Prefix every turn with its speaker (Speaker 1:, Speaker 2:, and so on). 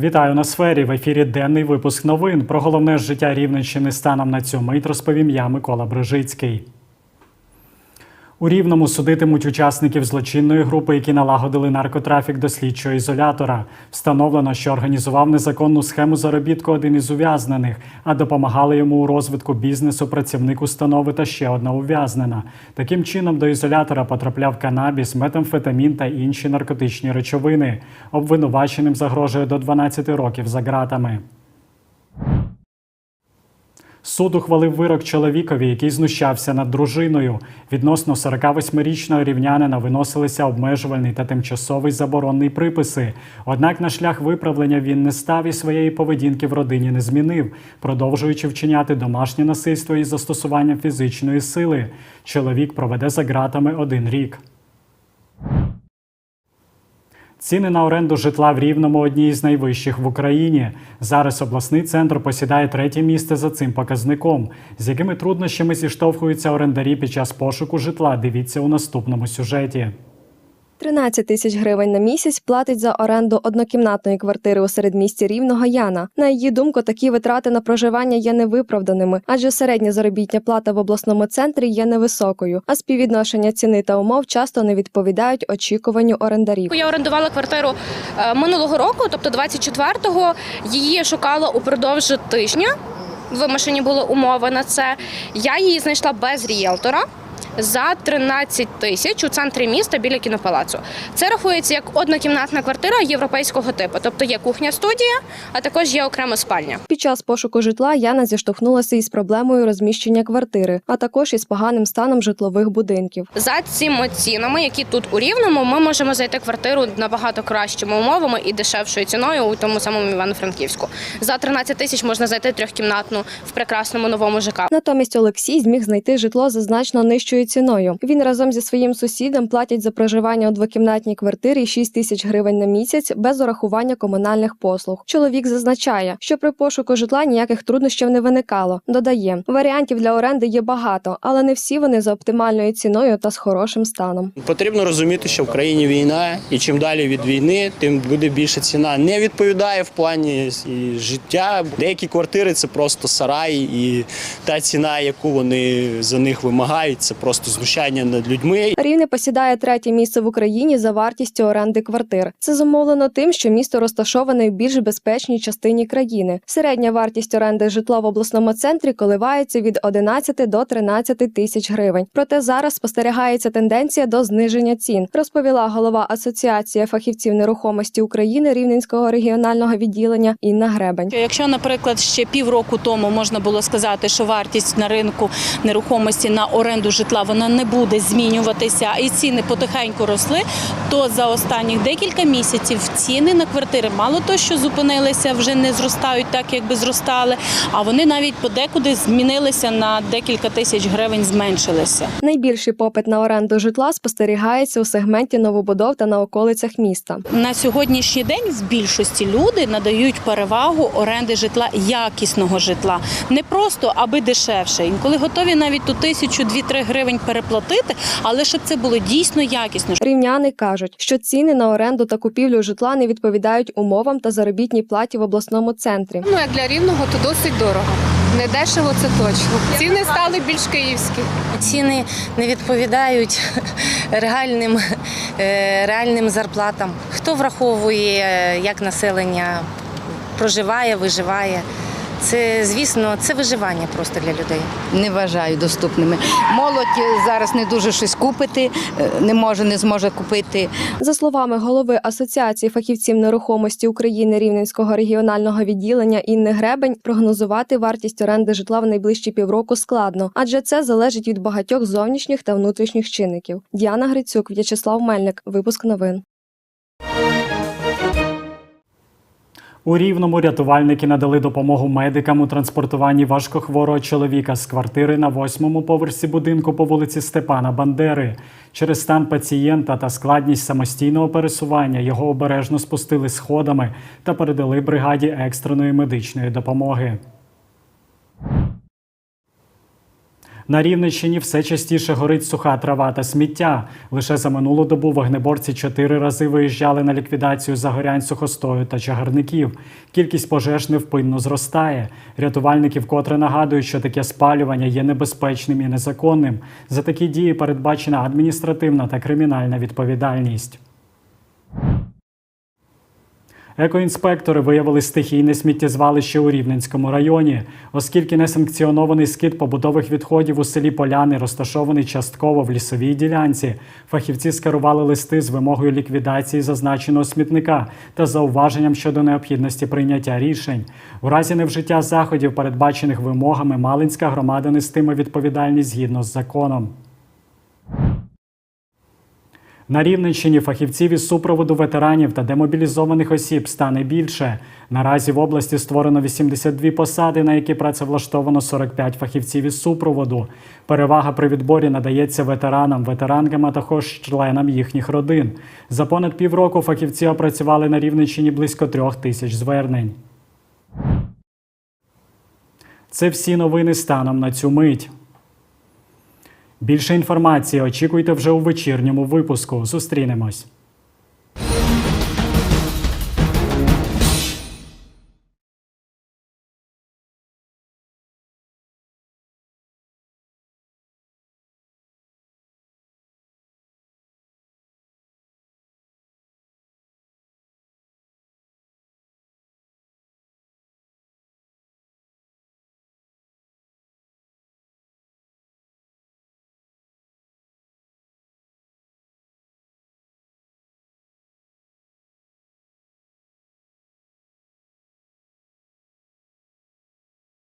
Speaker 1: Вітаю на сфері. В ефірі денний випуск новин. Про головне життя Рівненщини станом на цю мить розповім я, Микола Брижицький. У Рівному судитимуть учасників злочинної групи, які налагодили наркотрафік до слідчого ізолятора. Встановлено, що організував незаконну схему заробітку один із ув'язнених, а допомагали йому у розвитку бізнесу працівник установи та ще одна ув'язнена. Таким чином до ізолятора потрапляв канабіс, метамфетамін та інші наркотичні речовини. Обвинуваченим загрожує до 12 років за ґратами. Суд ухвалив вирок чоловікові, який знущався над дружиною. Відносно 48-річного рівнянина виносилися обмежувальний та тимчасовий заборонний приписи. Однак на шлях виправлення він не став і своєї поведінки в родині не змінив, продовжуючи вчиняти домашнє насильство із застосуванням фізичної сили. Чоловік проведе за ґратами один рік. Ціни на оренду житла в Рівному одні із найвищих в Україні. Зараз обласний центр посідає третє місце за цим показником. З якими труднощами зіштовхуються орендарі під час пошуку житла? Дивіться у наступному сюжеті.
Speaker 2: 13 тисяч гривень на місяць платить за оренду однокімнатної квартири у середмісті Рівного Яна. На її думку, такі витрати на проживання є невиправданими, адже середня заробітня плата в обласному центрі є невисокою, а співвідношення ціни та умов часто не відповідають очікуванню орендарів.
Speaker 3: Я орендувала квартиру е, минулого року, тобто 24-го. Її шукала упродовж тижня. Вимушені були умови на це. Я її знайшла без рієлтора. За 13 тисяч у центрі міста біля кінопалацу. Це рахується як однокімнатна квартира європейського типу. Тобто є кухня-студія, а також є окрема спальня.
Speaker 2: Під час пошуку житла Яна зіштовхнулася із проблемою розміщення квартири, а також із поганим станом житлових будинків.
Speaker 3: За цими цінами, які тут у Рівному, ми можемо знайти квартиру набагато кращими умовами і дешевшою ціною у тому самому Івано-Франківську. За 13 тисяч можна знайти трьохкімнатну в прекрасному новому ЖК.
Speaker 2: Натомість Олексій зміг знайти житло за значно нижчою ціною. Він разом зі своїм сусідом платять за проживання у двокімнатній квартирі 6 тисяч гривень на місяць без урахування комунальних послуг. Чоловік зазначає, що при пошуку житла ніяких труднощів не виникало. Додає, варіантів для оренди є багато, але не всі вони за оптимальною ціною та з хорошим станом.
Speaker 4: Потрібно розуміти, що в країні війна, і чим далі від війни, тим буде більше ціна. Не відповідає в плані життя. Деякі квартири це просто сараї, і та ціна, яку вони за них вимагають, це просто знущання над людьми.
Speaker 2: Рівне посідає третє місце в Україні за вартістю оренди квартир. Це зумовлено тим, що місто розташоване в більш безпечній частині країни. Середня вартість оренди житла в обласному центрі коливається від 11 до 13 тисяч гривень. Проте зараз спостерігається тенденція до зниження цін, розповіла голова Асоціації фахівців нерухомості України Рівненського регіонального відділення Інна Гребень.
Speaker 5: Якщо, наприклад, ще півроку тому можна було сказати, що вартість на ринку нерухомості на оренду житла вона не буде змінюватися, і ціни потихеньку росли, то за останніх декілька місяців ціни на квартири мало то, що зупинилися, вже не зростають так, як би зростали, а вони навіть подекуди змінилися на декілька тисяч гривень, зменшилися.
Speaker 2: Найбільший попит на оренду житла спостерігається у сегменті новобудов та на околицях міста.
Speaker 5: На сьогоднішній день в більшості люди надають перевагу оренди житла якісного житла, не просто аби дешевше. Інколи готові навіть ту тисячу дві-три гривень переплатити, але щоб це було дійсно якісно.
Speaker 2: Рівняни кажуть, що ціни на оренду та купівлю житла не відповідають умовам та заробітній платі в обласному центрі.
Speaker 6: Ну, як для рівного, то досить дорого. Не дешево, це точно. Ціни стали більш київські.
Speaker 7: Ціни не відповідають реальним, е, реальним зарплатам. Хто враховує, е, як населення проживає, виживає. Це, звісно, це виживання просто для людей.
Speaker 8: не вважаю доступними. Молодь зараз не дуже щось купити, е, не може, не зможе купити.
Speaker 2: За словами голови Асоціації фахівців нерухомості України Рівненського регіонального відділення Інни Гребень, прогнозувати вартість оренди житла в найближчі півроку складно, адже це залежить від багатьох зовнішніх та внутрішніх чинників. Діана Грицюк, В'ячеслав Мельник. Випуск новин.
Speaker 1: У Рівному рятувальники надали допомогу медикам у транспортуванні важкохворого чоловіка з квартири на восьмому поверсі будинку по вулиці Степана Бандери. Через стан пацієнта та складність самостійного пересування його обережно спустили сходами та передали бригаді екстреної медичної допомоги. На Рівненщині все частіше горить суха трава та сміття. Лише за минулу добу вогнеборці чотири рази виїжджали на ліквідацію загорянь сухостою та чагарників. Кількість пожеж невпинно зростає. Рятувальники вкотре нагадують, що таке спалювання є небезпечним і незаконним. За такі дії передбачена адміністративна та кримінальна відповідальність. Екоінспектори виявили стихійне сміттєзвалище у Рівненському районі, оскільки несанкціонований скид побутових відходів у селі Поляни розташований частково в лісовій ділянці. Фахівці скерували листи з вимогою ліквідації зазначеного смітника та зауваженням щодо необхідності прийняття рішень. У разі невжиття заходів, передбачених вимогами, Малинська громада нестиме відповідальність згідно з законом. На Рівненщині фахівців із супроводу ветеранів та демобілізованих осіб стане більше. Наразі в області створено 82 посади, на які працевлаштовано 45 фахівців із супроводу. Перевага при відборі надається ветеранам, ветеранкам, а також членам їхніх родин. За понад півроку фахівці опрацювали на Рівненщині близько трьох тисяч звернень. Це всі новини станом на цю мить. Більше інформації очікуйте вже у вечірньому випуску. Зустрінемось.